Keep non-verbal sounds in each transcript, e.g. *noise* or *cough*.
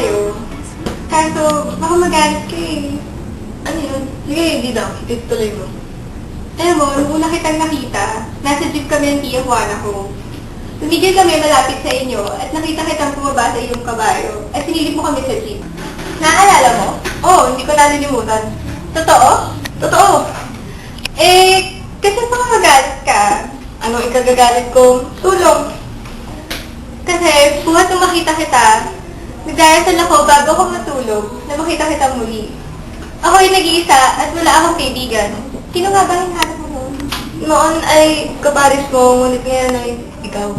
sa'yo. Kaso, baka magalit ka eh. Ano yun? Sige, hindi daw. Ituloy mo. Alam mo, nung una kitang nakita, nasa jeep kami ng tiya Juana ko. Tumigil kami malapit sa inyo at nakita kitang bumaba sa iyong kabayo at sinilip mo kami sa jeep. Naalala mo? Oo, oh, hindi ko nalilimutan. Totoo? Totoo. Eh, kasi baka magalit ka. Ano ikagagalit kong tulong? Kasi buhat nung makita kita, nagdarasal ako bago ako matulog na makita kita muli. Ako nag-iisa at wala akong kaibigan. Sino nga ba yung hanap mo noon? Noon ay kaparis mo, ngunit ngayon ay ikaw.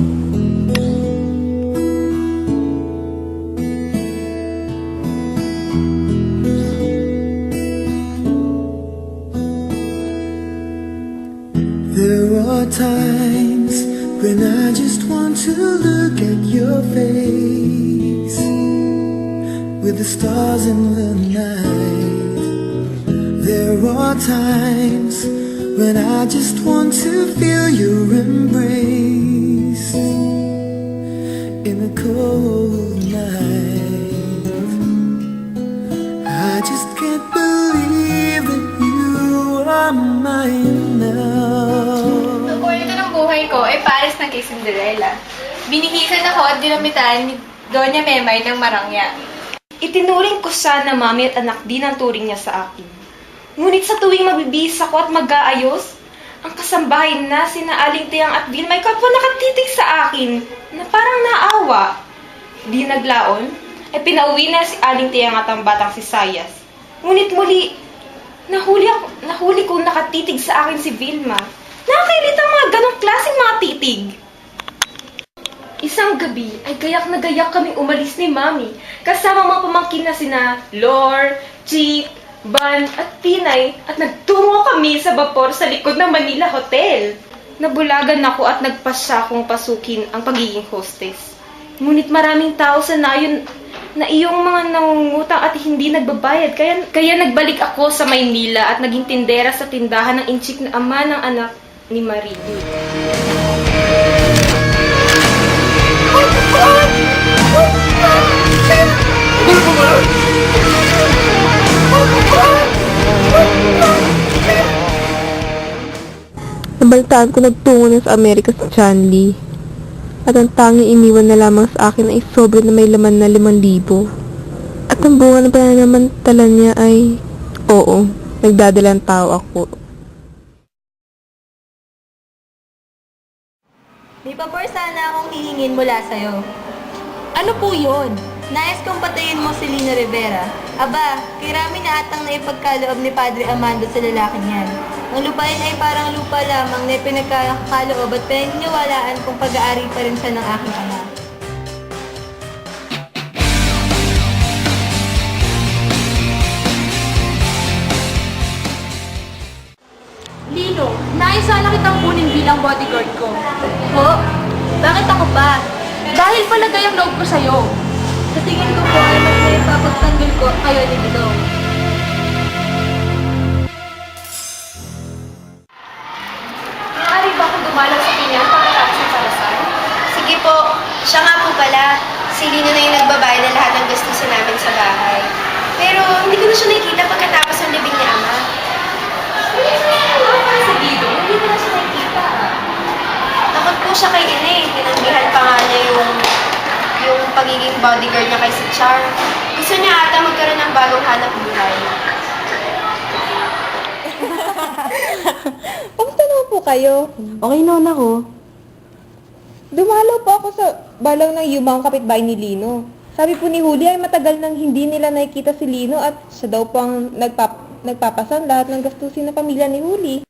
There are times when I just want to look at your face with the stars in the night. There are times when I just want to feel your embrace in the cold night. I just can't believe that you are mine now. Ang kwento ng buhay ko ay pares ng kay Cinderella. Binihisan ako at dinamitan ni Doña Memay ng marangya. Itinuring ko siya na mami at anak din ang turing niya sa akin. Ngunit sa tuwing magbibihis ako at mag-aayos, ang kasambahay na sina Aling Tiang at Bill may kapwa nakatitig sa akin na parang naawa. Di naglaon, ay pinauwi na si Aling Tiang at ang batang si Sayas. Ngunit muli, nahuli, ako, nahuli kong nakatitig sa akin si Vilma. Nakakailit ang mga ganong klaseng mga titig. Isang gabi ay gayak na gayak kaming umalis ni Mami kasama mga pamangkin na sina Lor, Chick, Ban at Tinay at nagtungo kami sa vapor sa likod ng Manila Hotel. Nabulagan ako at nagpasya kong pasukin ang pagiging hostess. Ngunit maraming tao sa nayon na iyong mga nangungutang at hindi nagbabayad kaya, kaya nagbalik ako sa Maynila at naging tindera sa tindahan ng inchik na ama ng anak ni Maridi. Nabalitaan ko nagtungo na sa Amerika si Chanli. At ang tanging iniwan na lamang sa akin ay sobre na may laman na limang libo. At ang bunga ng pananamantala niya ay, oo, nagdadalang tao ako. May pabor sana akong hihingin mula sa'yo. Ano po yun? Nais kong patayin mo si Lino Rivera. Aba, kirami na atang naipagkaloob ni Padre Amando sa lalaking yan. Ang lupain ay parang lupa lamang na pinagkakaloob at pinaniniwalaan kung pag-aari pa rin siya ng aking ama. Lino, nais sana kitang kunin bilang bodyguard ko. Ho? Bakit ako ba? Dahil palagay ang loob ko sa'yo. Sa tingin ko po ay mas may papagtanggol ko kayo ni Bidong. Maaari ba akong dumalaw sa pinyan para tapos ng sarasal? Sige po, siya nga po pala. Si Lino na yung nagbabayad ng lahat ng gastusin namin sa bahay. Pero hindi ko na siya nakikita pagkatapos ng libing ni Ama. Sa dito, hindi ko na siya nakikita. Po siya kay Ine. Tinanggihan pa nga niya yung, yung pagiging bodyguard niya kay si Char. Gusto niya ata magkaroon ng bagong hanap buhay. *laughs* Naman po kayo? Okay noon ako. Dumalaw po ako sa balaw ng yumang kapitbahay ni Lino. Sabi po ni Huli ay matagal nang hindi nila nakikita si Lino at siya daw po ang nagpap nagpapasan lahat ng gastusin ng pamilya ni Huli.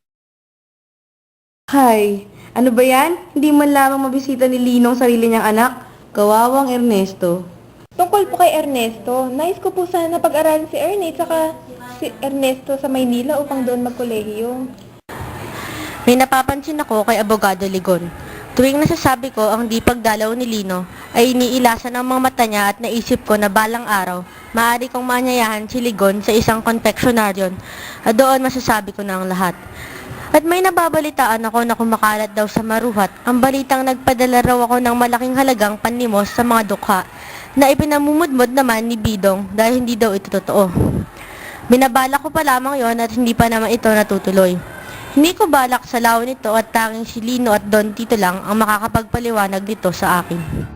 Hay, ano ba yan? Hindi man lamang mabisita ni Lino ang sarili niyang anak. Kawawang Ernesto. Tungkol po kay Ernesto, nais ko po sana pag-aralan si Ernest saka si Ernesto sa Maynila upang doon magkolehiyo. May napapansin ako kay Abogado Ligon. Tuwing nasasabi ko ang di pagdalaw ni Lino, ay iniilasan ang mga mata niya at naisip ko na balang araw, maaari kong maanyayahan si Ligon sa isang confectionarion at doon masasabi ko na ang lahat. At may nababalitaan ako na kumakalat daw sa maruhat ang balitang nagpadala raw ako ng malaking halagang panlimos sa mga dukha na ipinamumudmod naman ni Bidong dahil hindi daw ito totoo. Binabala ko pa lamang yon at hindi pa naman ito natutuloy. Hindi ko balak sa lawon nito at tanging si Lino at Don Tito lang ang makakapagpaliwanag nito sa akin.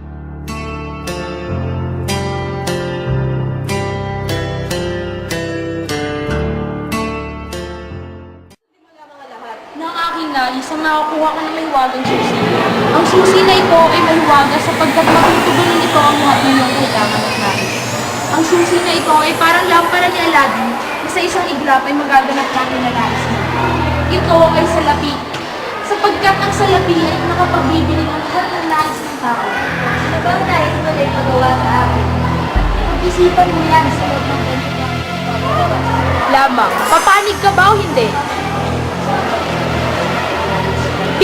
Nakakuha ka ng mahiwagang susi. Ang susi na ito ay mahiwaga sapagkat matutugunan ito ang mga iyong kailangan at nais. Ang susi na ay parang lampara ni Aladdin na sa isang iglap ay magaganap natin na nais. Ito ay salapi sapagkat ang salapi ay nakapagbibili ng lahat ng nais ng tao. Ano ba ang nais mo na ipagawa sa akin? Pag-isipan mo yan sa loob ng 24 Lamang, papanig ka ba o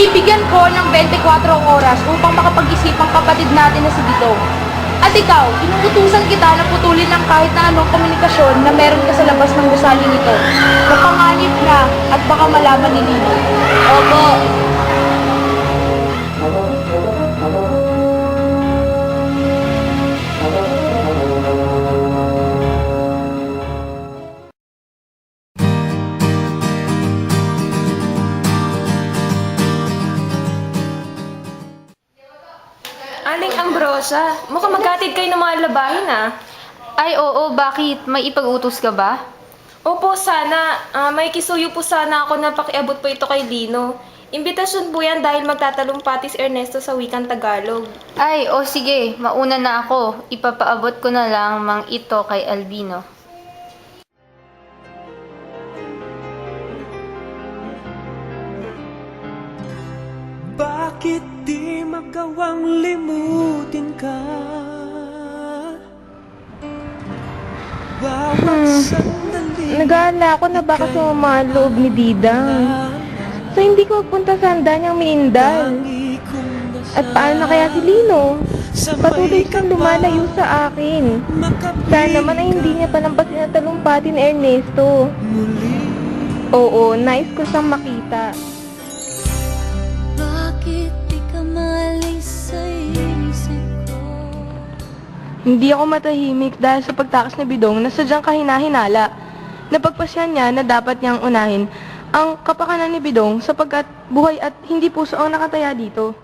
Bibigyan ko ng 24 oras upang makapag-isip ang kapatid natin na si Bidong. At ikaw, inuutusan kita na putulin ng kahit na anong komunikasyon na meron ka sa labas ng gusaling ito. Napanganib na at baka malaman ni Lino. Opo. Aling Ambrosa, mukhang magkatid kayo ng mga labahin ah. Ay, oo, bakit? May ipag-utos ka ba? Opo, sana. Ah, may kisuyo po sana ako na pakiabot po ito kay Lino. Imbitasyon po yan dahil magtatalumpati si Ernesto sa wikang Tagalog. Ay, o sige, mauna na ako. Ipapaabot ko na lang mang ito kay Albino. Bakit di magawang limutin ka? Bawat sandali Nag-aalala ako na baka sumama ang loob ni Didang. So hindi ko magpunta sa handa niyang nasa At paano na kaya si Lino? Patuloy siyang lumalayo sa akin. Sana naman ay hindi niya palampasin na talumpati ni Ernesto. Oo, nice ko siyang makita. Hindi ako matahimik dahil sa pagtakas ni Bidong na sadyang kahinahinala. Napagpasyan niya na dapat niyang unahin ang kapakanan ni Bidong sapagkat buhay at hindi puso ang nakataya dito.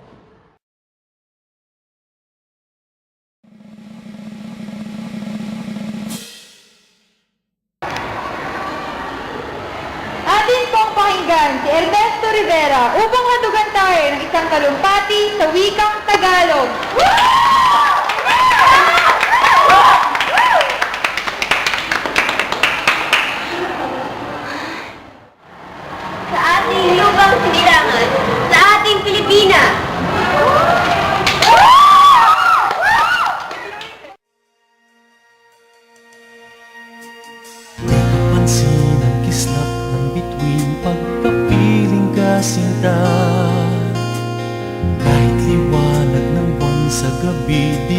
Atin pong pakinggan si Ernesto Rivera upang hatugan tayo ng isang talumpati sa wikang Tagalog. Sa ka Kahit liwanag ng buwan sa gabi Di